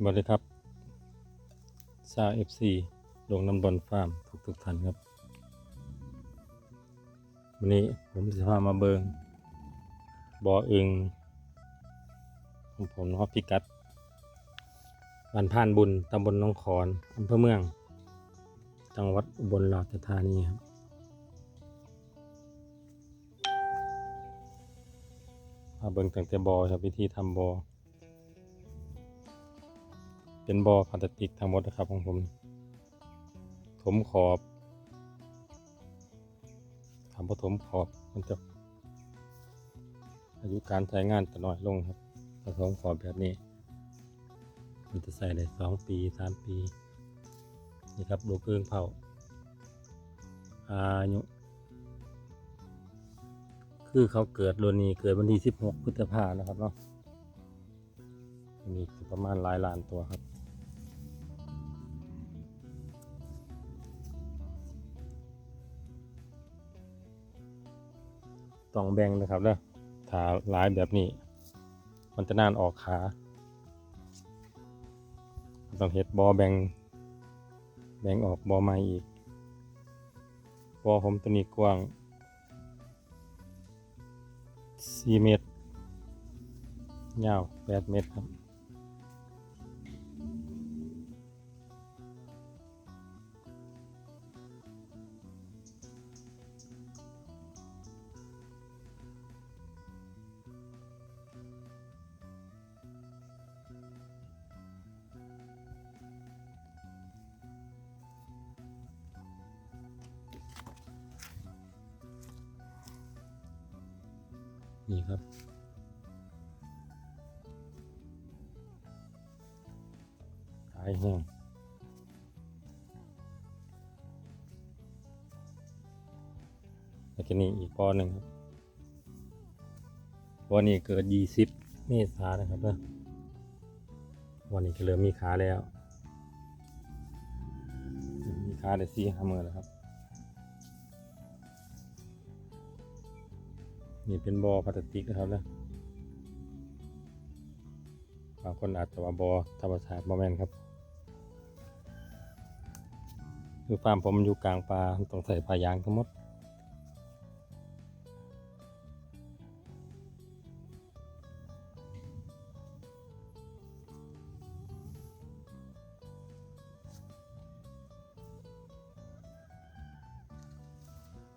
สวัสดีครับซาเอฟซีลงน้ำบอลฟาร์มทุกทุกท่านครับ วันนี้ผมจะพามาเบิงบ่ออึงของผมนะครับพิกัดบ้านพานบุญตำบลหน้องขอนอำเภอเมือง จังหวัดอุบลราชธานีครับมาเบิงตั้งแต่บอครับวิธีทำบ่อ เป็นบอพลาสติกทั้งหมดนะครับของผมถมขอบทำผถมขอบมันจะ อายุการใช้งานจะน้อยลงครับผสมขอบแบบนี้ มันจะใส่ได้สองปีสามปีนี่ครับลูกเอื้องเผาอายุคือเขาเกิดรุ่นนี้เกิดวันที่16พฤษภานะครับเนาะมีประมาณหลายล้านตัวครับ ต้องแบ่งนะครับแล้วถาหลายแบบนี้ มันจะน่านออกขาต้องเห็ดบอแบ่งแบ่งออกบอใหม่อีกบอผมตัวนี้กว้างสี่เมตรยาวแปดเมตรครับ นี่ครับ ขายแห้งแล้วก็นี่อีกปอหนึ่งครับปอนี้เกิดยี่สิบเมษายนะครับเนะวันนี้ก็เริ่มมีขาแล้ว มีขาได้สี่ห้ามือแล้วครับ นี่เป็นบอพลาสติกนะครับนะบางคนอาจจะว่าบอธรรมชาติบอแมนครับคือฟาร์มผมอยู่กลางป่าต้องใส่ผ้ายางทั้งหมด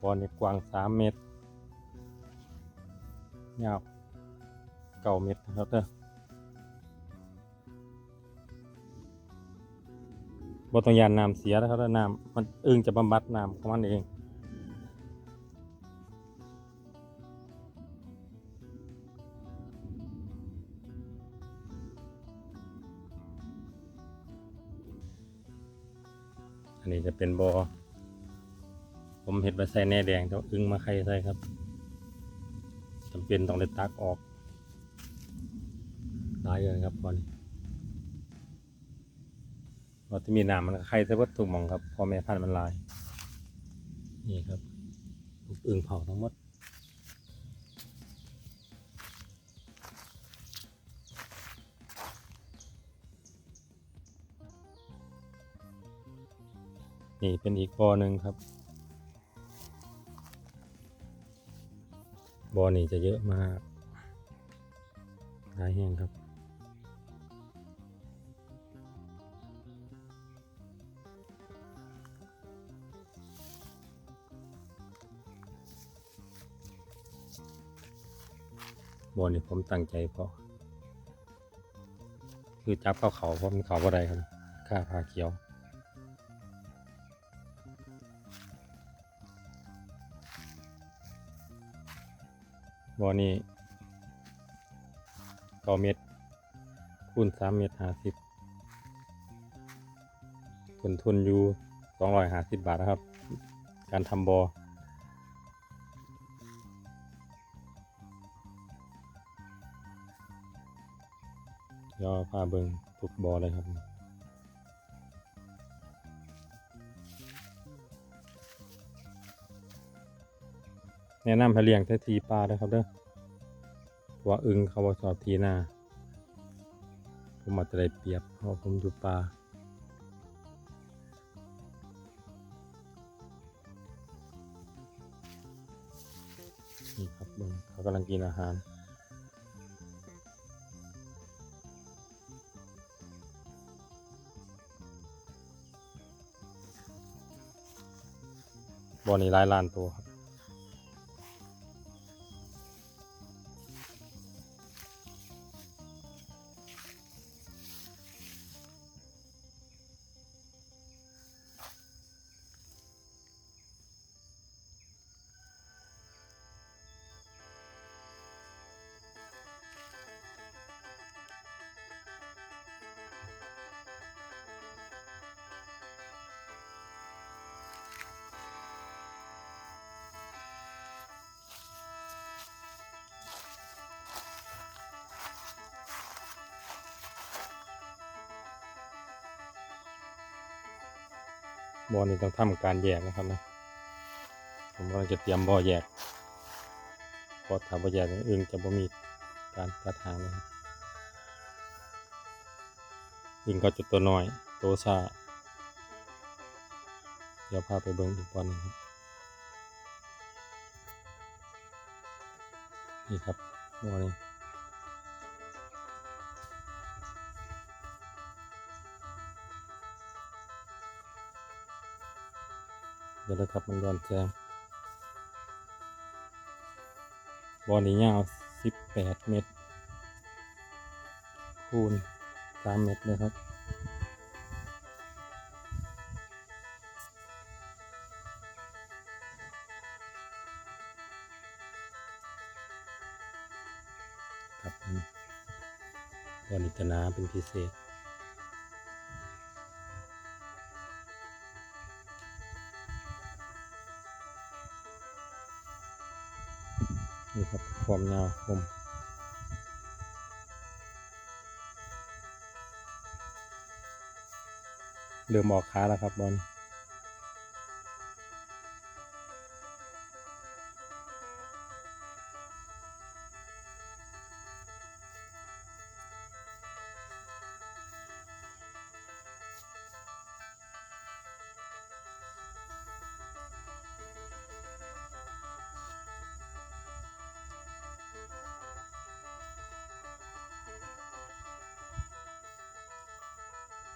บอนี่กว้างสามเมตร ยาวเก้าเมตรนะครับเด้อบ่ต้องยานน้ำเสียนะครับน้ำมันอึ้งจะบำบัดน้ำของมันเองอันนี้จะเป็นบอ่อผมเห็ดไปใส่แน่แดงแต่อึ้งมาไข่ใส่ครับ เป็นต้องได้ตักออกหลายเลยครับตอนเราจะมีน้ำมันไข่ใส่วัตถุกมองครับพอแม่พันธุ์มันลาย นี่ครับลูกอึ่งเผาทั้งหมดนี่เป็นอีกบ่อหนึ่งครับ บอนี่จะเยอะมากหลายแห้งครับ บอนี่ผมตั้งใจเพราะ คือจับเข้าเขาเพราะมันเขาบ่ได้ครับ ค่าพาเขียว บ่อนี้เก้าเมตรคูณสามเมตรห้าสิบทุนทุนอยู่สองร้อยห้าสิบบาทนะครับ การทำบอย่อพาเบิงทุกบ่อเลยครับ แนะนำให้เลี้ยงแต่ทีปลาด้วยครับเด้อว่าอึงเขาบ่ชอบทีหน้าผมมอาจจะได้เปรียบเพราะผมอยู่ป่านี่ครับเบิ่งเขากำลังกินอาหารบอนี่หลายล้านตัวครับ บอนี่ต้องทำการแยกนะครับนะผมกำลังจะเตรียมบ่อแยกพอถ้าบ่แยกนี่อึ่งจะบ่มีการกัดหางนะครับอึ่งก็จะตัวน้อยโตซาเดี๋ยวพาไปเบิ่งอีกบอลนึงครับนี่ครับบ่อนี้ ดี๋ยวนะครับมันย้อนแจงบอลนี้ยาว 18 เมตร คูณ 3 เมตรนะครับครับบอลนี้จนาเป็นพิเศษ นี่ครับความยาวผมเริ่มออกขาแล้วครับบอล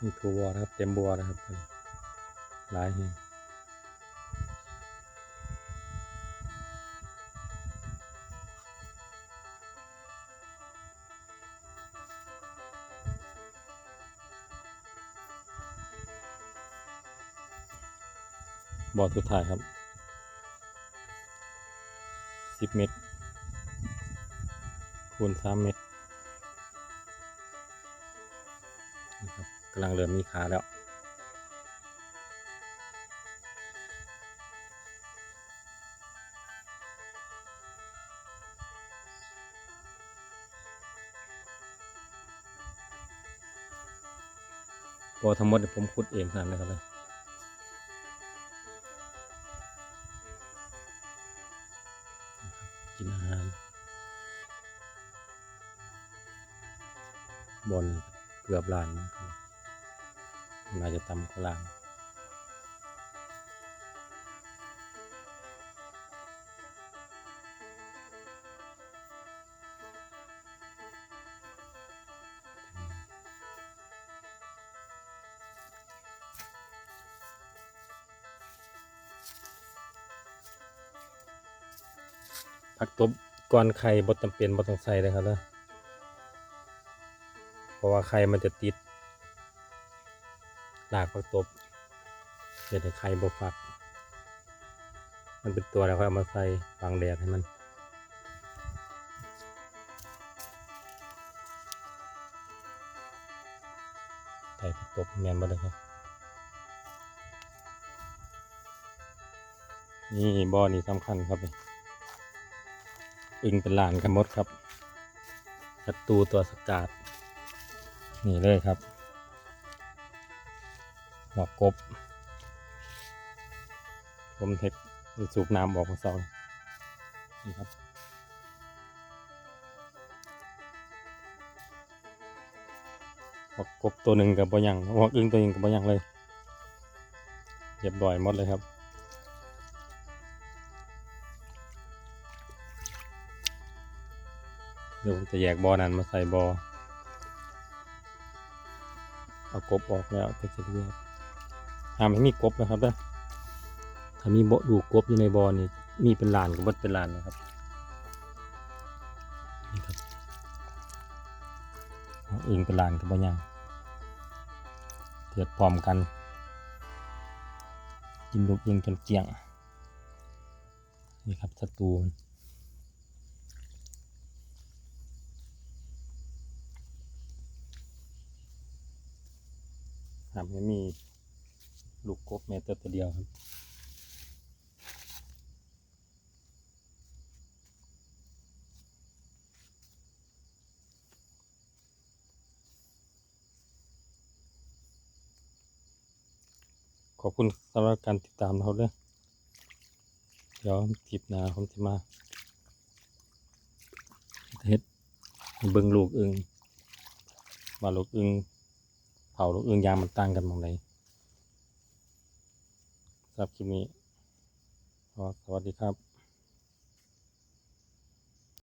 นี่ทัวบัวนะครับ เต็มบัวนะครับหลายแห่งบ่อสุดท้ายครับ 10 เมตร คูณ 3 เมตร กำลังเริ่มมีขาแล้ว พอทั้งหมดผมขุดเองขนาดนะครับเลยกินอาหารบนเกือบล้าน นะครับน่าจะต่ำกว่าล้านผักตบก่อนไข่บดจำเป็นบดต้องใส่เลยครับเด้อเพราะว่าไข่มันจะติด ลากผักตบเดี๋ยวให้ไข่บฟัก มันเป็นตัวแล้วค่อยเอามาใส่บังแดดให้มันไข่ผักตบแมนบ่เลยครับ นี่บ่อนี่สำคัญครับนี่อึงเป็นหลานกันมดครับศัตรูตัวสกาดนี่เลยครับ หัวกบ ผมเทคสูบน้ำออกมาเศร้านี่ครับนออกกบตัวหนึ่งกับบ่ยังออกอึ้งตัวหนึ่งกับบ่ยังเลยเรียบร้อยหมดเลยครับเดี๋ยวผมจะแยกบอนั้นมาใส่บอเอากบออกแล้วจะจะแยก หามให้มีกบนะครับเด้อถ้ามีบ่ดูกบอยู่ในบอนี่มีเป็นลานก็บดเป็นลานนะครับนี่ครับอึ่งเป็นลานกับบ่ยังเทียดพร้อมกัน กินลูกอึ่งจนเกลี้ยงนี่ครับศัตรูมันครับไม่มี ลูกกบแม้แต่ตัวเดียวครับขอบคุณสำหรับการติดตามเราเลยเดี๋ยวคลิปหน้าผมจะมาเฮ็ดเบิ่งลูกอึงว่าลูกอึงเผาลูกอึงยางมันต่างกันมองไหน สำหรับคลิปนี้ขอสวัสดีครับ